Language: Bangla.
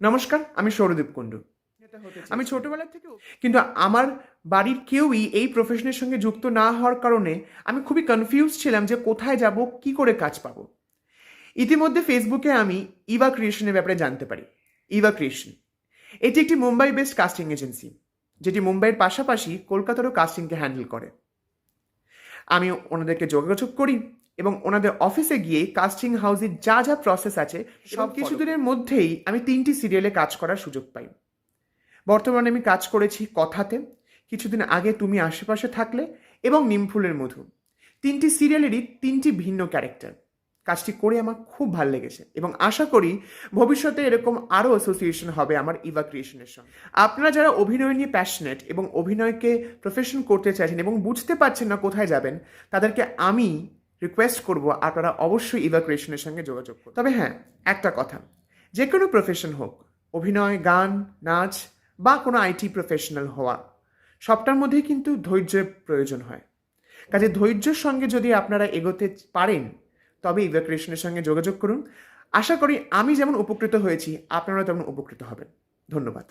নমস্কার আমি সৌরদীপ কুণ্ডু। আমি ছোটবেলা থেকে কিন্তু আমার বাড়ির কেউই এই প্রফেশনের সঙ্গে যুক্ত না হওয়ার কারণে আমি খুবই কনফিউজ ছিলাম যে কোথায় যাব কি করে কাজ পাবো। ইতিমধ্যে ফেসবুকে আমি ইভা ক্রিয়েশনের ব্যাপারে জানতে পারি। ইভা ক্রিয়েশন এটি একটি মুম্বাই বেসড কাস্টিং এজেন্সি যেটি মুম্বাইয়ের পাশাপাশি কলকাতারও কাস্টিংকে হ্যান্ডেল করে। আমি ওনাদেরকে যোগাযোগ করি এবং ওনাদের অফিসে গিয়ে কাস্টিং হাউসের যা যা প্রসেস আছে সব কিছুদিনের মধ্যেই আমি তিনটি সিরিয়ালে কাজ করার সুযোগ পাই। বর্তমানে আমি কাজ করেছি কথাতে কিছুদিন আগে তুমি আশেপাশে থাকলে এবং নিমফুলের মধু। তিনটি সিরিয়ালেরই তিনটি ভিন্ন ক্যারেক্টার কাজটি করে আমার খুব ভালো লেগেছে এবং আশা করি ভবিষ্যতে এরকম আরও অ্যাসোসিয়েশন হবে আমার ইভা ক্রিয়েশনের সঙ্গে। আপনারা যারা অভিনয় নিয়ে প্যাশনেট এবং অভিনয়কে প্রফেশন করতে চাইছেন এবং বুঝতে পারছেন না কোথায় যাবেন, তাদেরকে আমি রিকোয়েস্ট করব আপনারা অবশ্যই ইভা ক্রিয়েশনের সঙ্গে যোগাযোগ করুন। তবে হ্যাঁ একটা কথা, যে কোনো প্রফেশন হোক, অভিনয়, গান, নাচ বা কোনো আইটি প্রফেশনাল হওয়া, সবটার মধ্যেই কিন্তু ধৈর্যের প্রয়োজন হয়। কাজে ধৈর্যের সঙ্গে যদি আপনারা এগোতে পারেন তবে ইভা ক্রিয়েশনের সঙ্গে যোগাযোগ করুন। আশা করি আমি যেমন উপকৃত হয়েছি আপনারা তেমন উপকৃত হবেন। ধন্যবাদ।